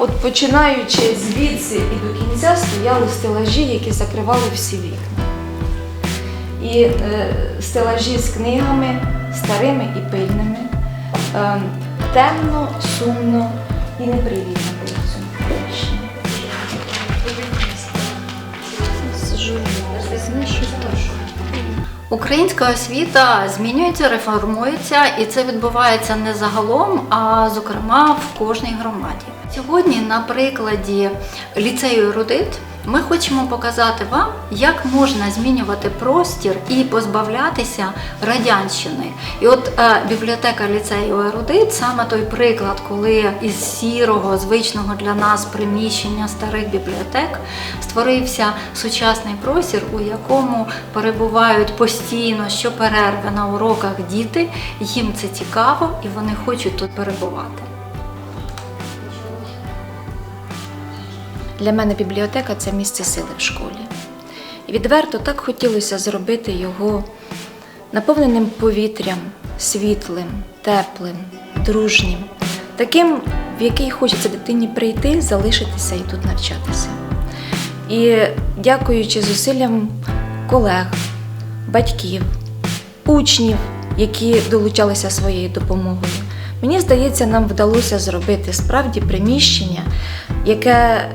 От починаючи звідси і до кінця стояли стелажі, які закривали всі вікна. І е, стелажі з книгами старими і пильними. Е, темно, сумно і непривітно було в цьому приміщенні. Українська освіта змінюється, реформується, і це відбувається не загалом, а зокрема в кожній громаді. Сьогодні, на прикладі ліцею Ерудит, ми хочемо показати вам, як можна змінювати простір і позбавлятися радянщини. І от е, бібліотека ліцею Ерудит саме той приклад, коли із сірого, звичного для нас приміщення старих бібліотек створився сучасний простір, у якому перебувають постійно щоперерви на уроках діти. Їм це цікаво і вони хочуть тут перебувати. Для мене бібліотека це місце сили в школі. І відверто так хотілося зробити його наповненим повітрям, світлим, теплим, дружнім, таким, в який хочеться дитині прийти, залишитися і тут навчатися. І дякуючи зусиллям колег, батьків, учнів, які долучалися своєю допомогою, мені здається, нам вдалося зробити справді приміщення, яке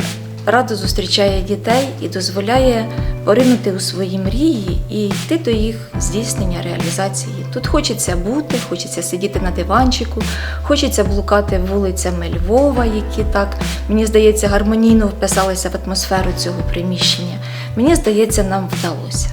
радо зустрічає дітей і дозволяє поринути у свої мрії і йти до їх здійснення реалізації. Тут хочеться бути, хочеться сидіти на диванчику, хочеться блукати вулицями Львова, які так, мені здається, гармонійно вписалися в атмосферу цього приміщення. Мені здається, нам вдалося.